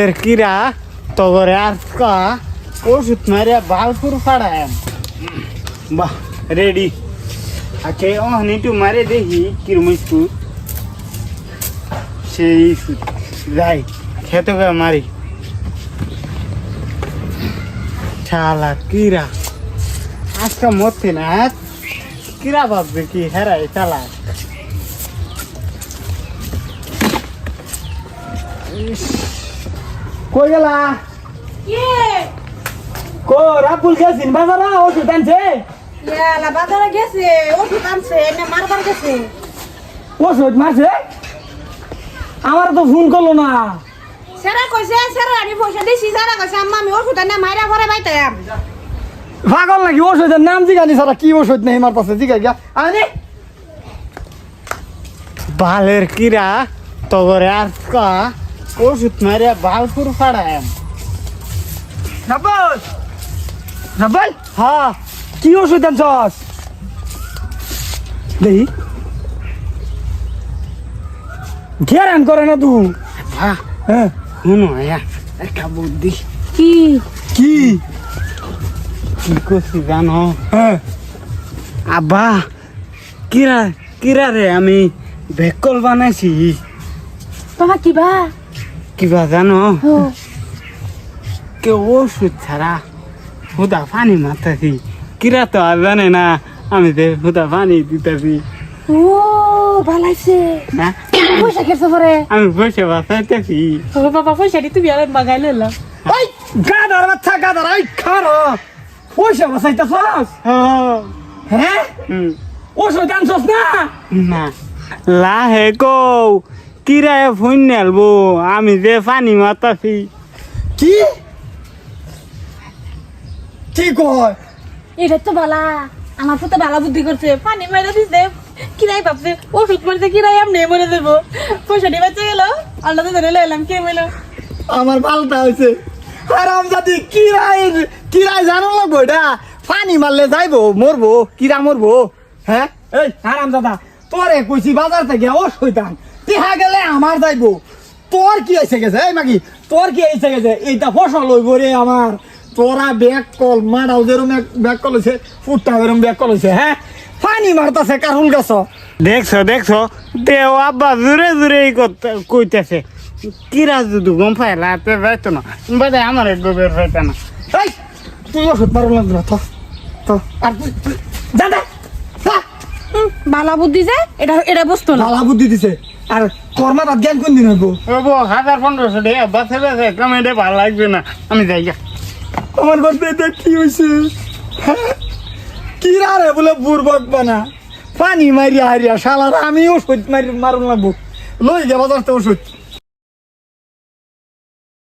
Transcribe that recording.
এর কিরা, তগরে আজকা ওষুধ মারিয়া বালপুর ফাড়ায় বাহ, রেডি। আচ্ছা অহন একটু মারে দেখি কিরমিসকু সেই যাই, খেতে মারি। শালা কিরা, আজকে মরতে না, কিরা ভাববে কি হেরাই চালা কই গেলা? কো? রাপুল গেছিন? বাজারা ওষুধ আনছে? ইয়ালা বাজারে গেছে ওষুধ আনছে এনে মারবার গেছে। ওষুধ মাসে আমার তো ফোন করল না। সেরা কইছে সেরা আমি পয়সা দিছি সেরা কইছে আম্মা আমি ওষুধ এনে মাইরা ভরে বাইতাম পাগল নাকি? ওষুধের নাম জিগানি সারা কি ওষুধ নেই আমার পাশে জিগা গিয়া। আরে! বালের কিরা তগরে আজকা ওষুধ মারিয়া বালপুর ফাড়ায় রাবল রাবল হ্যাঁ কি ওষুধ আনছস দেখি ঘেরান করে না তুই হ্যাঁ হ্যাঁ শুনো একটা বুদ্ধি কি কি কি করছি জানো হ্যাঁ আব্বা কিরা কিরা রে আমি ভেকল বানাইছি বাবা কি বা কিবা জানো ও কে ওষুধ ছাড়া হুদা পানি মারতেছি কিরা তো আর জানে না আমি যে হুদা পানি দিতেছি ও ভালাইছে হ্যাঁ পয়সা কেসে পরে আমি বসে বাঁচাইতেছি ও বাবা পয়সা দি তুমি আর বাগাই লইলা ওই গাদার বাচ্চা গাদার ওই খারো পয়সা বাঁচাইতেছস হ্যাঁ ওষুধ আনছস না না লাহে কৌ কিরায় ফোন নেলবো আমি যে পানি মাতাছি। কি? কি কয়? এটা তো বালা আমার বালা বুদ্ধি করছে পানি মাইরা দিছে কিরাই ভাবছে ওষুধ মারছে কিরাই এমনি মরে দেবো পয়সা দিয়ে বাঁচে গেল আল্লাহ তো ধরে লইলাম কে বলল আমার পাল্টা হয়েছে আরাম জাতি কিরাই কিরাই জানো লাগবো এটা? পানি মারলে যাইবো মরবো কিরা মরবো? হ্যাঁ? এই আরাম দাদা তোরে কইছি বাজার থেকে ও শৈতান তিহা গেলে আমার যাইবো। তোর কি এসে গেছে? এই মাগি তোর কি এসে গেছে? এইটা ফসল হইব রে আমার। তোরা ব্যাগ কল মারাও যেরম ব্যাগ কল হয়েছে ফুটটা এরম ব্যাগ কল হয়েছে হ্যাঁ? পানি মারতাছে কারুল গাছ। দেখছ দেখছ? দেও আব্বা জোরে জোরে ই করতে কইতেছে। কিরা যদি গম পাইলা তে যাইতো না। বাদে আমার এক গোবের পাইতে না। এই তুই ওষুধ লাগবে না তো তো আর যা বালা বুদ্ধি যে এটা এটা বসতো না। লালা বুদ্ধি দিছে। আর কর্মার জ্ঞান কোন দিন হইব? ও হাজার পনেরোশো ডে বাসে বাসে কমেটে ভালো লাগবে না। আমি যাই। আমার করতে এটা কি হয়েছে কিরা রে বলে বুড়বক বানা পানি মারিয়া হারিয়া শালার আমি ওষুধ মারি মারুন লাগবো। লই যাব বাজার ওষুধ।